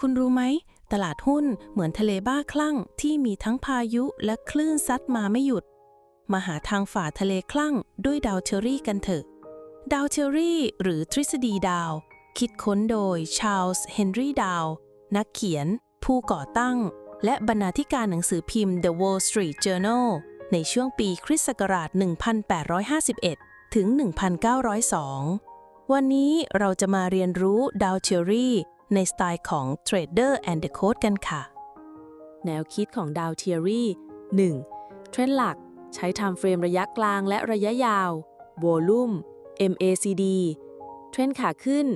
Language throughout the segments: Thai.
คุณรู้ไหม ตลาดหุ้นเหมือนทะเลบ้าคลั่งที่มีทั้งพายุและคลื่นซัดมาไม่หยุด มาหาทางฝ่าทะเลคลั่งด้วยดาวเทอรี่กันเถอะ ดาวเทอรี่หรือทฤษฎีดาว คิดค้นโดยชาลส์เฮนรี่ดาว นักเขียน ผู้ก่อตั้ง และบรรณาธิการหนังสือพิมพ์ The Wall Street Journal ในช่วงปีคริสต์ศักราช 1851 ถึง 1902 วันนี้เราจะมาเรียนรู้ดาวเทอรี่ ในสไตล์ของ Trader and the Code กันค่ะ แนวคิดของดาวเทียรี่ 1. เทรนด์หลักใช้ไทม์เฟรมระยะกลางและระยะยาว Volume MACD เทรนด์ขาขึ้น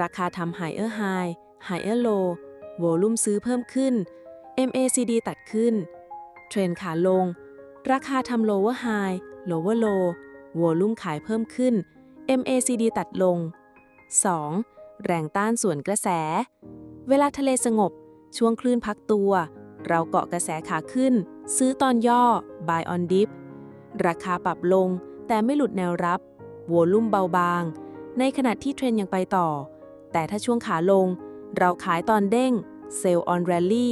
ราคาทำ Higher High Higher Low Volume ซื้อเพิ่มขึ้น MACD ตัดขึ้น เทรนด์ขาลง ราคาทำ Lower High Lower Low Volume ขายเพิ่มขึ้น MACD ตัดลง 2. แรงต้านส่วนกระแส เวลาทะเลสงบ ช่วงคลื่นพักตัว เราเกาะกระแสขาขึ้น ซื้อตอนย่อ buy on dip ราคาปรับลง แต่ไม่หลุดแนวรับวอลุ่มเบาบาง ในขณะที่เทรนยังไปต่อ แต่ถ้าช่วงขาลง เราขายตอนเด้ง sell on rally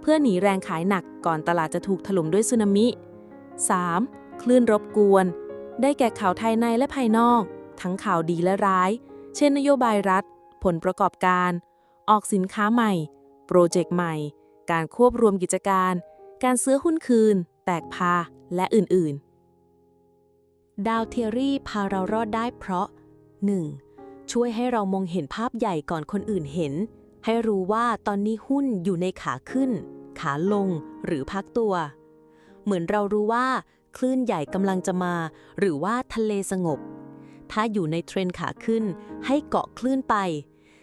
เพื่อหนีแรงขายหนักก่อนตลาดจะถูกถล่มด้วยสึนามิ 3. คลื่นรบกวน ได้แก่ข่าวภายในและภายนอก ทั้งข่าวดีและร้าย เช่นนโยบายรัฐ ผลประกอบการ ออกสินค้าใหม่ โปรเจกต์ใหม่ การควบรวมกิจการ การซื้อหุ้นคืน แตกพา และอื่น ๆ ดาวเทอรี่พาเรารอดได้เพราะ 1. ช่วยให้เรามองเห็นภาพใหญ่ก่อนคนอื่นเห็น ให้รู้ว่าตอนนี้หุ้นอยู่ในขาขึ้น ขาลง หรือพักตัว เหมือนเรารู้ว่า คลื่นใหญ่กำลังจะมา หรือว่าทะเลสงบถ้าอยู่ในเทรนขาขึ้นให้เกาะคลื่นไป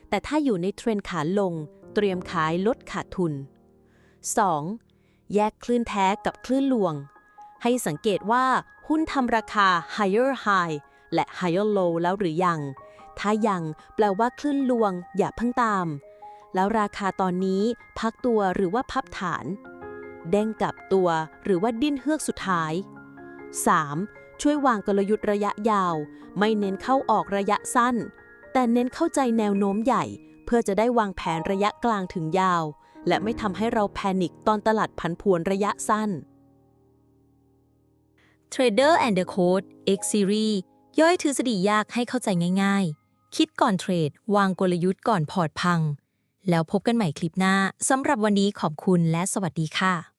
แต่ถ้าอยู่ในเทรนขาลง เตรียมขายลดขาดทุน 2. แยกคลื่นแท้กับคลื่นลวง ให้สังเกตว่าหุ้นทำราคา higher high และ higher low แล้วหรือยัง ถ้ายังแปลว่าคลื่นลวง อย่าเพิ่งตาม แล้วราคาตอนนี้พักตัวหรือว่าพับฐาน เด้งกลับตัวหรือว่าดิ้นเฮือกสุดท้าย 3. ช่วยวางกลยุทธ์ระยะยาว ไม่เน้นเข้าออกระยะสั้น แต่เน้นเข้าใจแนวโน้มใหญ่ เพื่อจะได้วางแผนระยะกลางถึงยาว และไม่ทำให้เราแพนิคตอนตลาดผันผวนระยะสั้น Trader and the Code X Series ย่อยทฤษฎียากให้เข้าใจง่ายๆ คิดก่อนเทรด วางกลยุทธ์ก่อนพอร์ตพัง แล้วพบกันใหม่คลิปหน้าสำหรับวันนี้ขอบคุณและสวัสดีค่ะ